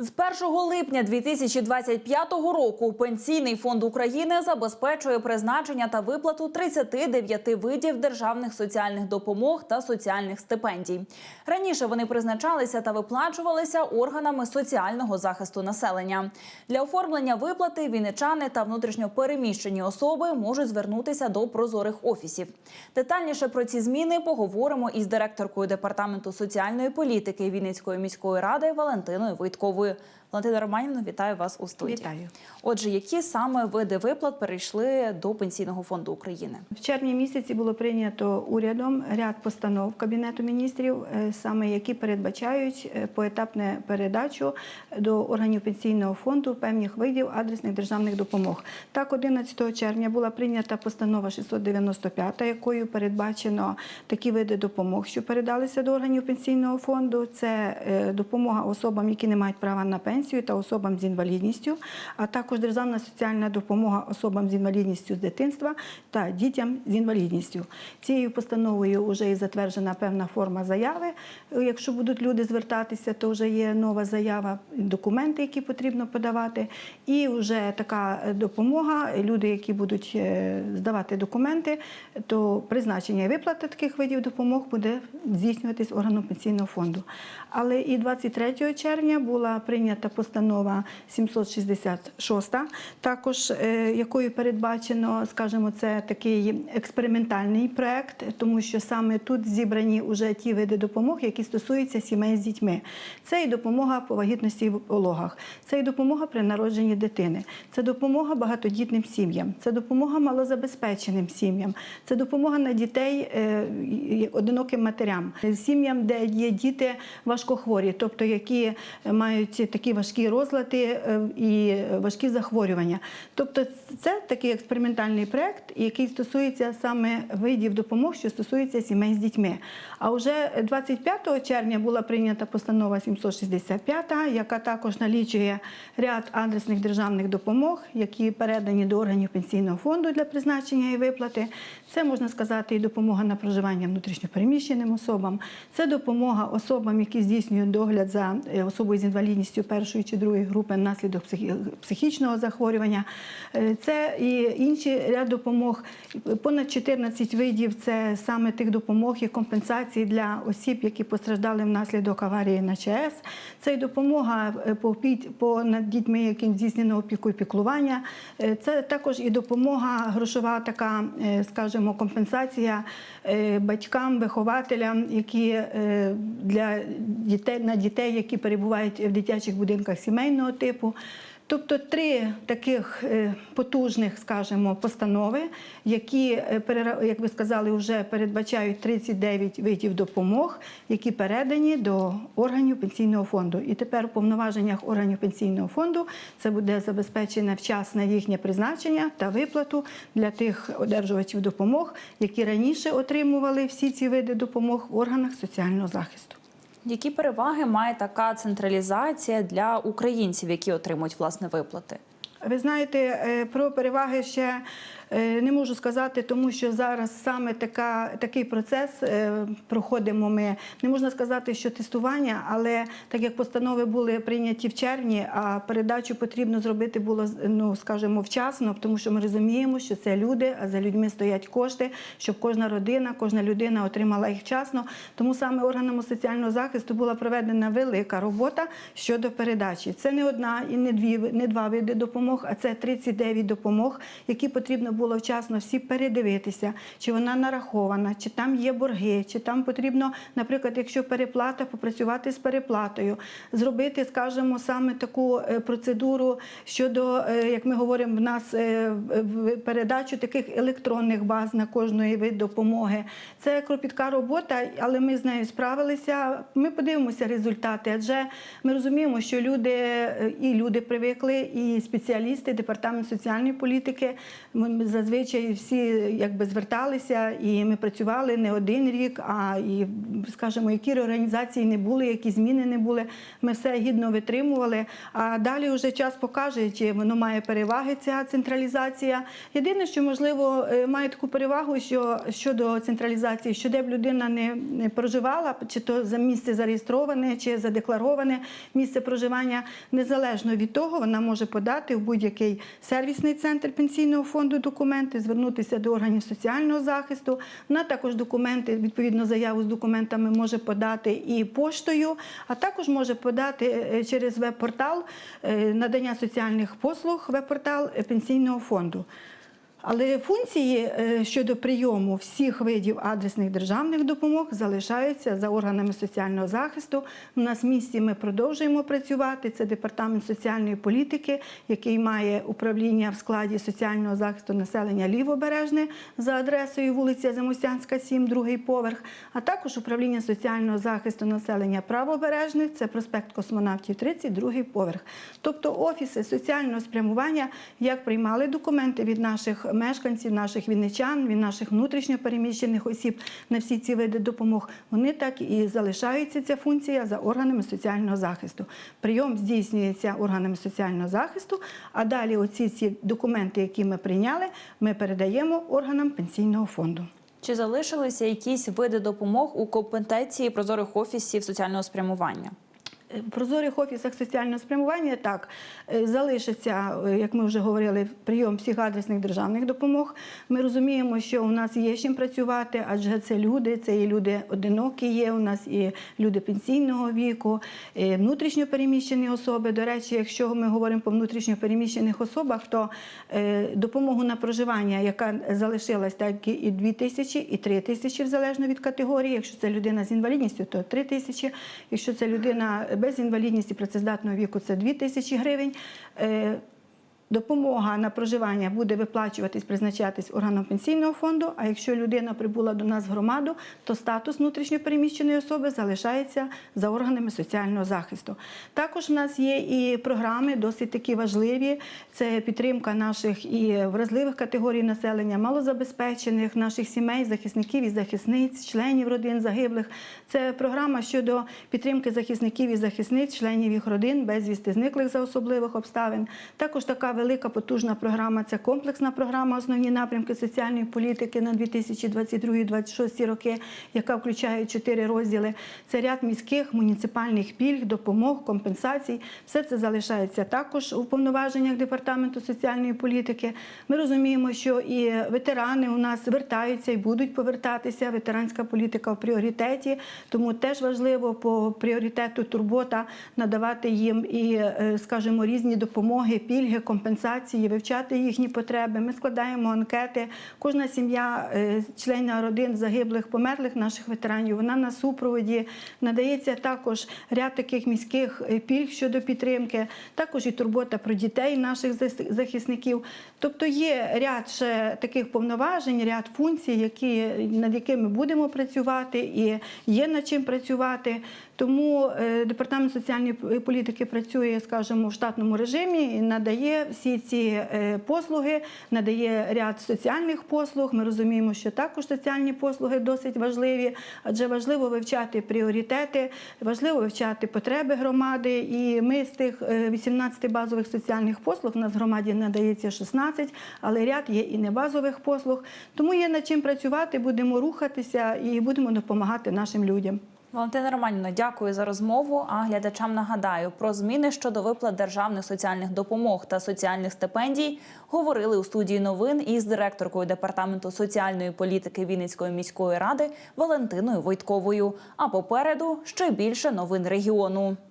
З 1 липня 2025 року Пенсійний фонд України забезпечує призначення та виплату 39 видів державних соціальних допомог та соціальних стипендій. Раніше вони призначалися та виплачувалися органами соціального захисту населення. Для оформлення виплати вінничани та внутрішньопереміщені особи можуть звернутися до прозорих офісів. Детальніше про ці зміни поговоримо із директоркою департаменту соціальної політики Вінницької міської ради Валентиною Войтковою. Валентина Романівна, вітаю вас у студії. Вітаю. Отже, які саме види виплат перейшли до Пенсійного фонду України? В червні місяці було прийнято урядом ряд постанов Кабінету міністрів, е, саме які передбачають е, поетапне передачу до органів пенсійного фонду певних видів адресних державних допомог. Так, 11 червня була прийнята постанова 695, якою передбачено такі види допомог, що передалися до органів пенсійного фонду. Це е, допомога особам, які не мають права на пенсію, та особам з інвалідністю, а також державна соціальна допомога особам з інвалідністю з дитинства та дітям з інвалідністю. Цією постановою вже і затверджена певна форма заяви. Якщо будуть люди звертатися, то вже є нова заява, документи, які потрібно подавати. І вже така допомога. Люди, які будуть е, здавати документи, то призначення і виплата таких видів допомог буде здійснюватись органом пенсійного фонду. Але і 23 червня була прийнята постанова 766, також е, якою передбачено, скажімо, це такий експериментальний проект, тому що саме тут зібрані вже ті види допомог, які стосуються сімей з дітьми. Це і допомога по вагітності в пологах, це і допомога при народженні дитини, це допомога багатодітним сім'ям, це допомога малозабезпеченим сім'ям, це допомога на дітей е, одиноким матерям, сім'ям, де є діти важкохворі, тобто які мають такі важкі розлади е, і важкі захворювання. Тобто, це такий експериментальний проект, який стосується саме видів допомог, що стосується сімей з дітьми. А вже 25 червня була прийнята постанова 765, яка також налічує ряд адресних державних допомог, які передані до органів пенсійного фонду для призначення і виплати. Це можна сказати і допомога на проживання внутрішньопереміщеним особам, це допомога особам, які здійснюють догляд за е, особою з інвалідністю першої чи другої групи внаслідок психічного захворювання. Е, Це і інші ряд допомог. Понад 14 видів це саме тих допомог і компенсацій для осіб, які постраждали внаслідок аварії на ЧАЕС. Це і допомога е, по, над дітьми, яким здійснено опіку і піклування. Е, Це також і допомога грошова, така, скажімо, компенсація батькам, вихователям, які для дітей на дітей, які перебувають в дитячих будинках сімейного типу. Тобто три таких е, потужних, скажімо, постанови, які, е, як ви сказали, вже передбачають 39 видів допомог, які передані до органів пенсійного фонду. І тепер у повноваженнях органів пенсійного фонду це буде забезпечене вчасне їхнє призначення та виплату для тих одержувачів допомог, які раніше отримували всі ці види допомог в органах соціального захисту. Які переваги має така централізація для українців, які отримують власне виплати? Ви знаєте, е, про переваги ще не можу сказати, тому що зараз саме така, такий процес е, проходимо ми. Не можна сказати, що тестування, але так як постанови були прийняті в червні, а передачу потрібно зробити було ну, скажімо, вчасно, тому що ми розуміємо, що це люди, а за людьми стоять кошти, щоб кожна родина, кожна людина отримала їх вчасно. Тому саме органами соціального захисту була проведена велика робота щодо передачі. Це не одна і не дві не два види допомог, а це 39 допомог, які потрібно було вчасно всі передивитися, чи вона нарахована, чи там є борги, чи там потрібно, наприклад, якщо переплата, попрацювати з переплатою, зробити, скажімо, саме таку е, процедуру щодо, е, як ми говоримо, в нас е, передачу таких електронних баз на кожної вид допомоги. Це кропітка робота, але ми з нею справилися. Ми подивимося результати, адже ми розуміємо, що люди і люди привикли, і спеціалісти департамент соціальної політики. Зазвичай всі якби зверталися, і ми працювали не один рік, а і, скажімо, які реорганізації не були, які зміни не були. Ми все гідно витримували. А далі вже час покаже, чи воно має переваги ця централізація. Єдине, що можливо е, має таку перевагу, що щодо централізації, що де б людина не проживала, чи то за місце зареєстроване, чи задеклароване місце проживання, незалежно від того, вона може подати в будь-який сервісний центр пенсійного фонду документи, звернутися до органів соціального захисту. Вона також документи, відповідно, заяву з документами може подати і поштою, а також може подати е, через веб-портал е, надання соціальних послуг, веб-портал пенсійного фонду. Але функції е, щодо прийому всіх видів адресних державних допомог залишаються за органами соціального захисту. У нас в місті ми продовжуємо працювати. Це департамент соціальної політики, який має управління в складі соціального захисту населення Лівобережне за адресою вулиця Замостянська, 7, другий поверх, а також управління соціального захисту населення Правобережне, це проспект Космонавтів 30, другий поверх. Тобто офіси соціального спрямування, як приймали документи від наших мешканців, наших вінничан, від наших внутрішньо переміщених осіб на всі ці види допомог, вони так і залишаються ця функція за органами соціального захисту. Прийом здійснюється органами соціального захисту, а далі оці ці документи, які ми прийняли, ми передаємо органам пенсійного фонду. Чи залишилися якісь види допомог у компетенції прозорих офісів соціального спрямування? В прозорих офісах соціального спрямування так е, залишиться, е, як ми вже говорили, прийом всіх адресних державних допомог. Ми розуміємо, що у нас є чим працювати, адже це люди, це і люди одинокі є. У нас і люди пенсійного віку, і внутрішньо особи. До речі, якщо ми говоримо по внутрішньо переміщених особах, то е, допомогу на проживання, яка залишилась, так і 2 тисячі, і 3 тисячі, залежно від категорії. Якщо це людина з інвалідністю, то 3 тисячі. Якщо це людина без інвалідності працездатного віку, це 2 тисячі гривень. Допомога на проживання буде виплачуватись, призначатись органом пенсійного фонду. А якщо людина прибула до нас в громаду, то статус внутрішньопереміщеної особи залишається за органами соціального захисту. Також в нас є і програми досить такі важливі. Це підтримка наших і вразливих категорій населення, малозабезпечених, наших сімей, захисників і захисниць, членів родин загиблих. Це програма щодо підтримки захисників і захисниць, членів їх родин, безвісти зниклих за особливих обставин. Також така велика потужна програма це комплексна програма Основні напрямки соціальної політики на 2022-2026 роки, яка включає чотири розділи. Це ряд міських муніципальних пільг, допомог, компенсацій. Все це залишається також у повноваженнях департаменту соціальної політики. Ми розуміємо, що і ветерани у нас вертаються і будуть повертатися. Ветеранська політика в пріоритеті, тому теж важливо по пріоритету турбота надавати їм і, е, скажімо, різні допомоги, пільги, компенсації, вивчати їхні потреби. Ми складаємо анкети. Кожна сім'я, е, члена родин загиблих, померлих наших ветеранів, вона на супроводі надається також ряд таких міських е, пільг щодо підтримки, також і турбота про дітей наших захисників. Тобто є ряд ще таких повноважень, ряд функцій, які, над якими будемо працювати, і є над чим працювати. Тому е, департамент соціальної політики працює, скажімо, в штатному режимі і надає всі ці е, послуги, надає ряд соціальних послуг. Ми розуміємо, що також соціальні послуги досить важливі, адже важливо вивчати пріоритети, важливо вивчати потреби громади. І ми з тих е, 18 базових соціальних послуг у нас в громаді надається 16, але ряд є і небазових послуг. Тому є над чим працювати, будемо рухатися і будемо допомагати нашим людям. Валентина Романівна, дякую за розмову. А глядачам нагадаю про зміни щодо виплат державних соціальних допомог та соціальних стипендій говорили у студії новин із директоркою департаменту соціальної політики Вінницької міської ради Валентиною Войтковою. А попереду ще більше новин регіону.